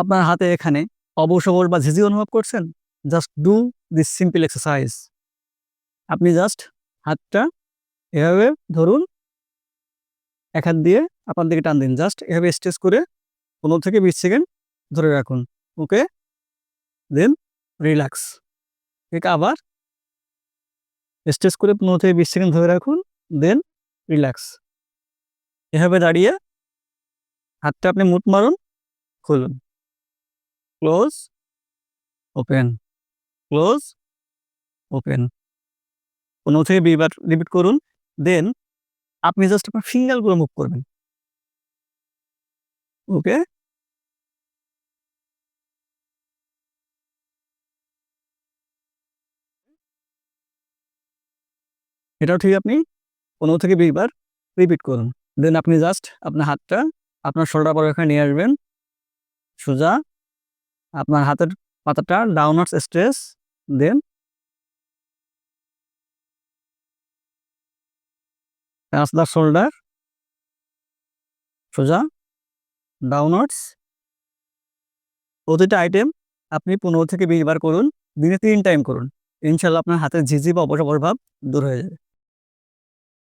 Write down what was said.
আপনার হাতে এখানে অবসবর বা ঝিঝি অনুভব করছেন? Just do this simple exercise আপনি জাস্ট হাতটা এভাবে ধরুন। এক হাত দিয়ে আপনার দিকে টান দিন। জাস্ট এভাবে স্ট্রেচ করে পনেরো থেকে বিশ সেকেন্ড ধরে রাখুন। ওকে দেন রিল্যাক্স ঠিক আবার স্ট্রেচ করে পনেরো থেকে বিশ সেকেন্ড ধরে রাখুন। দেন রিল্যাক্স এভাবে দাঁড়িয়ে হাতটা আপনি মুট মারুন, খুলুন। ক্লোজ। ওপেন। ক্লোজ। ওপেন। পনেরো থেকে বিশবার রিপিট করুন দেন আপনি জাস্ট আপনার ফিঙ্গারগুলো মুভ করবেন। ওকে। এটাও ঠিক আপনি পনেরো থেকে বিশবার রিপিট করুন। দেন আপনি জাস্ট আপনার হাতটা আপনার শোল্ডার পর এখানে নিয়ে আসবেন। সোজা। আপনার হাতের পাতাটা ডাউনার্স স্ট্রেস দেন। দ্য শোল্ডার সোজা। ডাউনার্স প্রতিটা আইটেম আপনি পনেরো থেকে বিশ বার করুন, দিনে তিন টাইম করুন। ইনশাল্লাহ আপনার হাতের ঝিঝি বা অবসর ভাব দূর হয়ে যাবে।